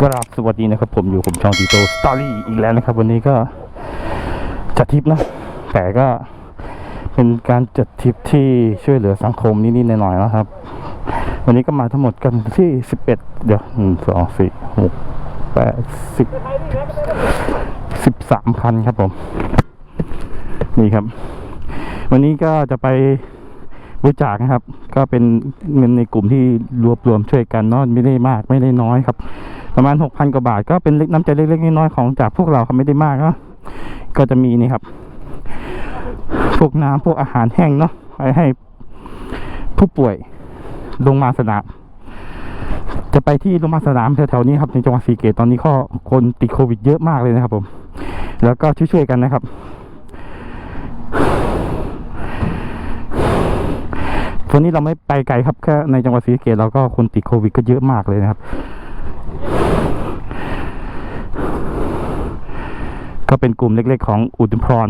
กราบสวัสดีนะครับ ผมอยู่ผมช่องตีโตสตอรี่อีกแล้วนะครับ วันนี้ก็จัดทริปนะ แต่ก็เป็นการจัดทริปที่ช่วยเหลือสังคมนิดๆหน่อยๆนะครับ วันนี้ก็มาทั้งหมดกันที่สิบเอ็ดเดี๋ยวหนึ่งสองสี่หกแปดสิบสิบสามคันครับผม นี่ครับ วันนี้ก็จะไป บริจาคนะครับ ก็เป็นเงินในกลุ่มที่รวบรวมช่วยกันเนอะไม่ได้มากไม่ได้น้อยครับ ประมาณหกพันกว่าบาท ก็เป็นเล็กน้ำใจเล็กๆน้อยๆของจากพวกเราครับไม่ได้มากเนอะก็จะมีนี่ครับ พวกน้ำพวกอาหารแห้งเนาะไปให้ผู้ป่วยโรงพยาสนามจะไปที่โรงพยาบาลสนามแถวๆนี้ครับในจังหวัดศรีเกตตอนนี้ก็คนติดโควิดเยอะมากเลยนะครับผม แล้วก็ช่วยๆกันนะครับ วันนี้เราไม่ไปไกลครับแค่ในจังหวัดศรีสะเกษเราก็คนติดโควิดก็เยอะมากเลยนะครับ ก็เป็นกลุ่มเล็กๆของอุดมพร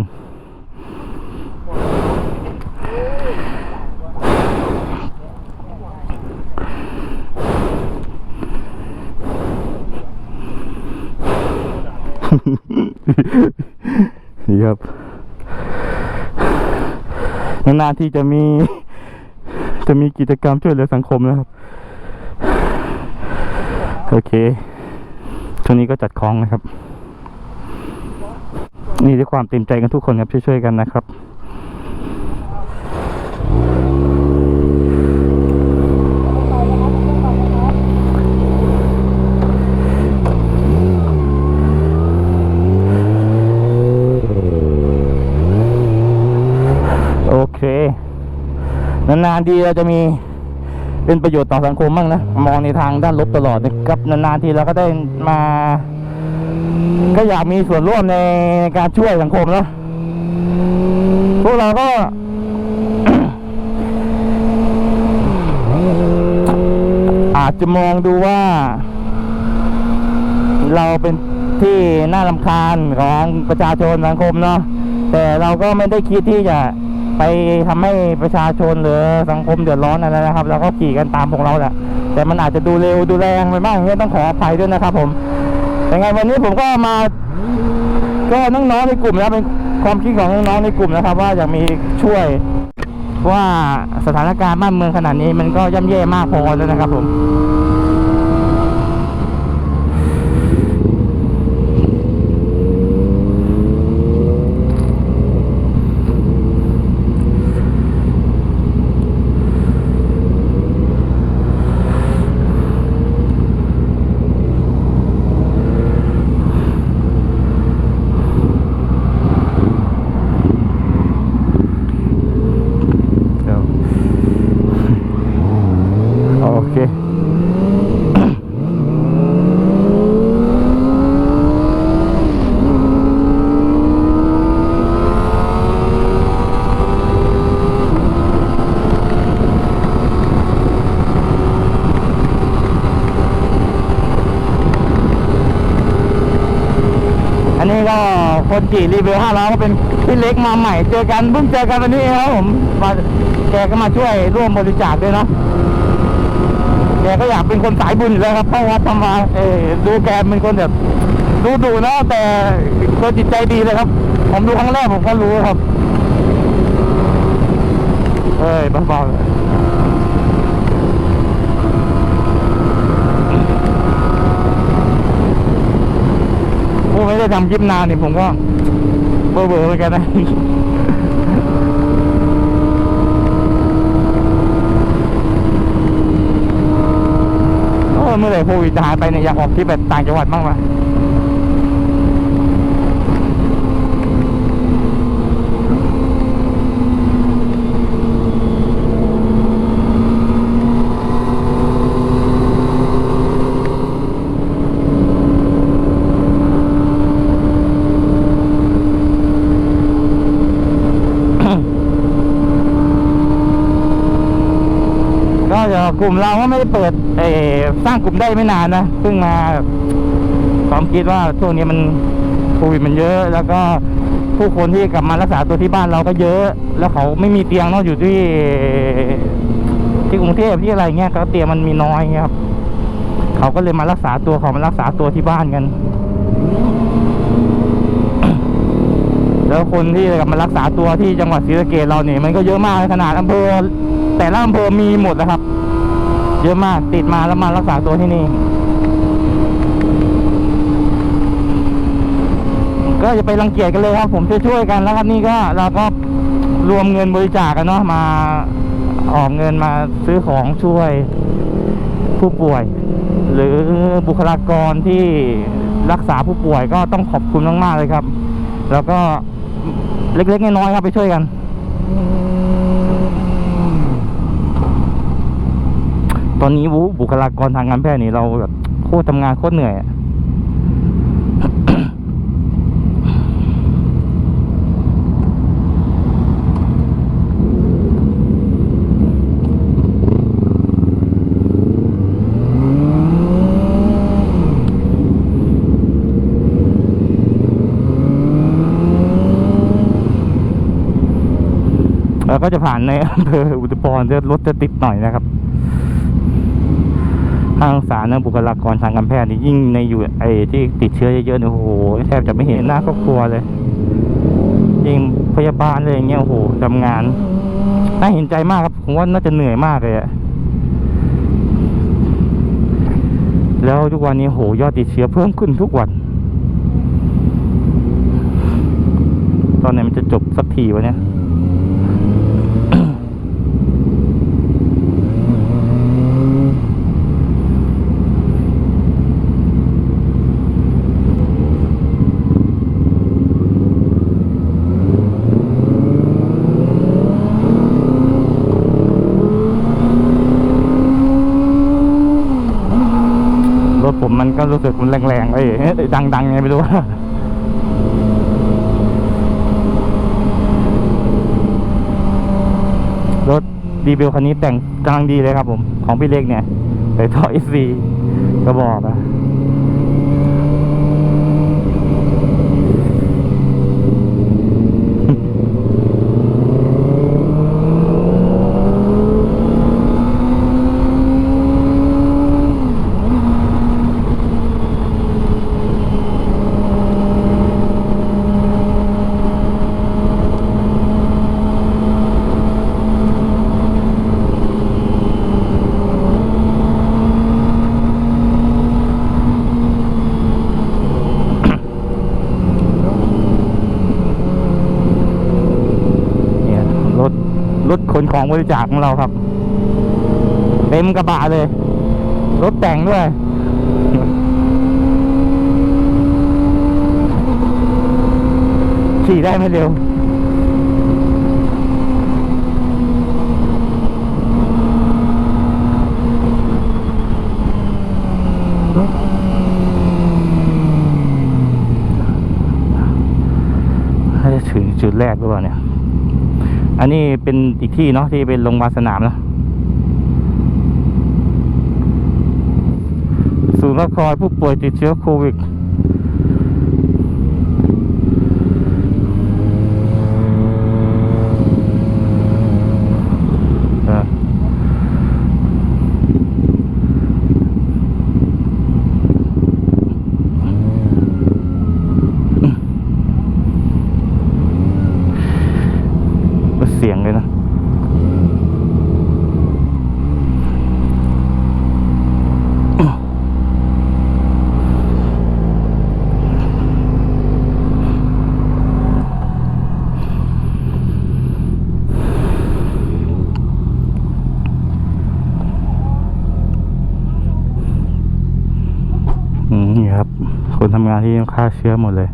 นี่ครับนานๆที่จะมี จะมีกิจกรรมช่วยเหลือสังคมนะครับ โอเคช่วงนี้ก็จัดคลองนะครับ นี่ด้วยความเต็มใจกันทุกคนครับช่วยๆกันนะครับ โอเค นานๆทีเราจะมีเป็นประโยชน์ต่อสังคมบ้างนะ มองในทางด้านลบตลอดนะครับนานๆทีเราก็ได้มา ก็อยากมีส่วนร่วมในการช่วยสังคมแล้วพวกเราก็อาจจะมองดูว่า เราเป็นที่น่าลำคาญของประชาชนสังคมเนาะแต่เราก็ไม่ได้คิดที่จะ ไปทำให้ประชาชนหรือสังคมเดือดร้อนอะไรนะครับเราก็ขี่กันตามของเราแหละแต่มันอาจจะดูเร็วดูแรงไปบ้างเนี่ยต้องขออภัยด้วยนะครับ ผมยังไงวันนี้ผมก็มา ก็น้องๆในกลุ่มนะเป็นความคิดของน้องๆในกลุ่มนะครับ ว่าอยากมีช่วยว่าสถานการณ์บ้านเมืองขนาดนี้มันก็ย่ำแย่มากพอแล้วนะครับผม เดี๋ยวโอเค อันนี้ก็ คนจีรีวิวห้าร้อยก็เป็นพี่เล็กมาใหม่ เจอกันเพิ่งเจอกันวันนี้เองครับผมมาแกก็มาช่วยร่วมบริจาคด้วยเนาะแกก็อยากเป็นคนสายบุญอยู่แล้วครับเข้าะวัดทำมาเออดูแกเป็นคนแบบดูดูนะแต่คนจิตใจดีเลยครับ ผมดูครั้งแรกผมก็รู้ครับ เอ้ยเบาๆเลยโอ้ ได้ทำคลิปนานนี่ผมก็เบอร์เบอร์เหมือนกันนะเมื่อไหร่โควิดจะหายไปเนี่ยอยากออกทริปแบบต่างจังหวัดบ้างไหม กลุ่มเราก็ไม่ได้เปิดเอสร้างกลุ่มได้ไม่นานนะเพิ่งมาความคิดว่าช่วงนี้มันโควิดมันเยอะ แล้วก็ผู้คนที่กลับมารักษาตัวที่บ้านเราก็เยอะ แล้วเขาไม่มีเตียงเนอะอยู่ที่ ที่กรุงเทพที่อะไรเงี้ยก็เตียงมันมีน้อยเงี้ยครับเขาเขาก็เลยมารักษาตัวเขามารักษาตัวที่บ้านกัน แล้วคนที่กลับมารักษาตัวที่จังหวัดศรีสะเกษเราเนี่ยมันก็เยอะมากขนาดอำเภอแต่ละอำเภอมีหมดนะครับ เยอะมากติดมาแล้วมารักษาตัวที่นี่ ก็จะไปรังเกียจกันเลยครับ ผมช่วยๆกันแล้วครับนี่ก็เราก็รวมเงินบริจาคกันเนาะมาออกเงินมาซื้อของช่วยผู้ป่วย หรือบุคลากรที่รักษาผู้ป่วยก็ต้องขอบคุณมากๆเลยครับ แล้วก็เล็กๆน้อยๆครับไปช่วยกัน ตอนนี้วุบุคลากรทางการแพทย์นี่เราแบบโคตรทำงานโคตรเหนื่อยอะแล้วก็จะผ่านในอำเภออุตุพรจะรถจะติดหน่อยนะครับ ทางสารนะบุคลากรทางการแพทย์นี่ยิ่งในอยู่ไอ้ที่ติดเชื้อเยอะๆเนี่ยโอ้โหแทบจะไม่เห็นหน้าครอบครัวเลยยิ่งพยาบาลเลยอย่างเงี้ยโอ้โหทำงานน่าเห็นใจมากครับผมว่าน่าจะเหนื่อยมากเลยอะแล้วทุกวันนี้โหยอดติดเชื้อเพิ่มขึ้นทุกวันตอนไหนมันจะจบสักทีวะเนี่ย ก็รู้สึกมันแรงๆเอ้ยดังๆไงไม่รู้รถดีเบลคันนี้แต่งกำลังดีเลยครับผม ของพี่เล็กเนี่ยใส่ท่อเอซีก็บอกอะเนี่ยรถ ขนของบริจาคของเราครับ เต็มกระบะเลย รถแต่งด้วยขี่ได้ไม่เร็วน่าจะถึงจุดแรกหรือเปล่าเนี่ย อันนี้เป็นอีกที่เนาะที่เป็นโรงพยาบาลสนามเนะศูนย์รับคอยผู้ป่วยติดเชื้อโควิด เออเสียงเลยนะ อืมนี่ครับ คนทำงานที่ฆ่าเชื้อหมดเลย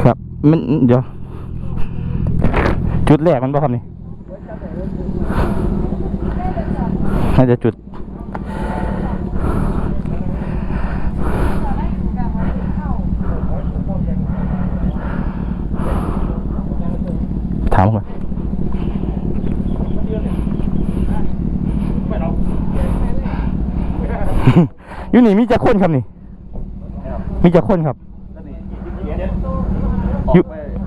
ครับ มันเดี๋ยว จุดแรกมันบ่ครับนี่น่าจะจุด ถามก่อน อยู่นี่มีจะคนครับนี่ มีจะคนครับยุ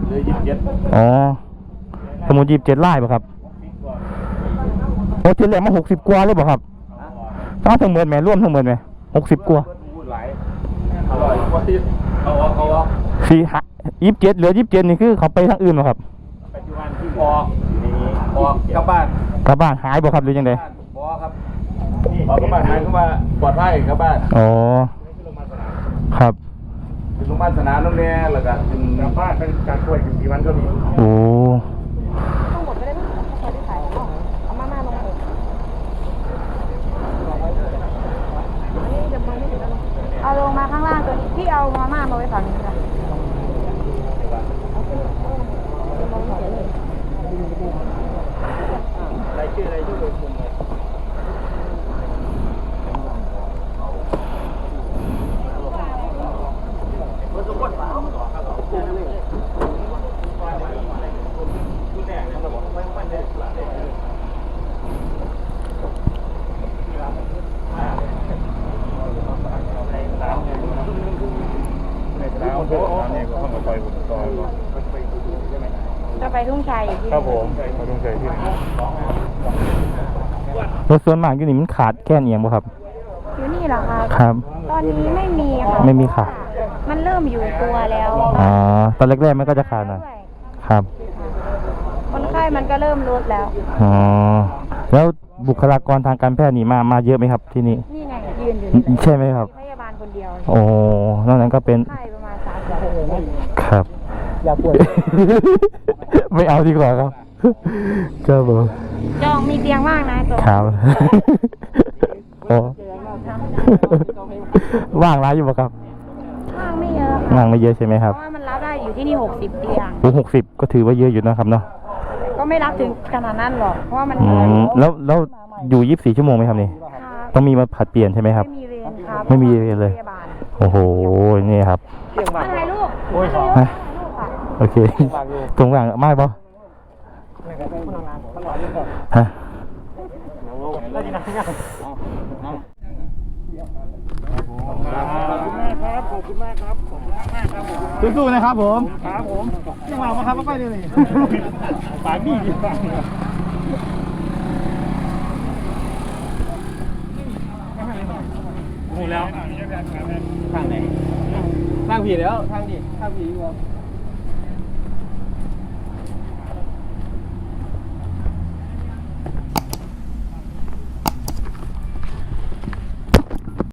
เลยยิบเย็ดอ๋อสมุดยีบเจ็ดไร่ป่ะครับโอ้เจ็ดแหลมมาหกสิบกว่าเลยป่ะครับต้องทั้งหมดแหม่ร่วมทั้งหมดไหมหกสิบกว่าพูดหลายอร่อยกว่าที่เขาออกเขาออกสี่ยี่สิบเจ็ดเหลือยี่สิบเจ็ดนี่คือเขาไปทางอื่นเหรอครับปัจจุบันที่ออกออกกลับบ้านกลับบ้านหายบ่ครับหรือยังไงบ้านบอครับ ออกกลับบ้านหมายความว่าปลอดภัยกลับบ้านอ๋อ ครับ เป็นโรงพยาบาลสนามน้องแน่แล้วก็เป็น กลับบ้านเป็นการป่วยอยู่กี่วันก็มีโอ้ต้องหมดไม่ได้ไหมใครที่ขายเอาเอามาหน้าลงมาเองอันนี้จะมาไม่ถึงแล้วลงเอาลงมาข้างล่างตัวนี้พี่เอามาม่ามาไว้ฝั่งนี้ค่ะมองไม่เห็นเลย รายชื่อรายชื่อโดยคนเลย จะไปทุ่งชัยอีกที่หนึ่ง รถส่วนมากอยู่นี่มันขาดแค่นเอียงบ่ครับ อยู่นี่เหรอคะครับ ตอนนี้ไม่มีค่ะไม่มีค่ะมันเริ่มอยู่ตัวแล้วอ๋อตอนแรกๆมันก็จะขาดหน่อยด้วยครับ คนไข้มันก็เริ่มลดแล้วอ๋อแล้วบุคลากรทางการแพทย์นี่มามาเยอะไหมครับที่นี่นี่ไงยืนอยู่นี่ใช่ไหมครับพยาบาลคนเดียวโอ้นอกนั้นก็เป็นไข้ประมาณสามสิบหกครับ อย่าป่วยไม่เอาดีกว่าครับ ครับผมจองมีเตียงว่างนะจองครับโอ้ว่างร้ายอยู่ปะครับว่างไม่เยอะว่างค่ะไม่เยอะใช่ไหมคเพรับราะว่ามันรับได้อยู่ที่นี่หกสิบเตียงโอ้หกสิบก็ถือว่าเยอะอยู่นะครับเนาะก็ไม่รับถึงขนาดนั้นหรอกเพราะว่ามันอืมแล้วแล้วอยู่ยี่สิบสี่ชั่วโมงไหมครับนี่ครับต้องมีมาผัดเปลี่ยนใช่ไหมครับ ไม่มีเวรครับไม่มีเวรเลยพยาบาลโอ้โหนี่ครับมาถ่ายรูปโอ้ยขอฮะค่ะโอเคตรงหลังไม่ปะ ฮะสู้ๆนะครับผมครับผมยังมาครับไม่ไปเลยปากดีดีปากรู้แล้วทางไหนทางผีแล้วทางดีทางผีดีกว่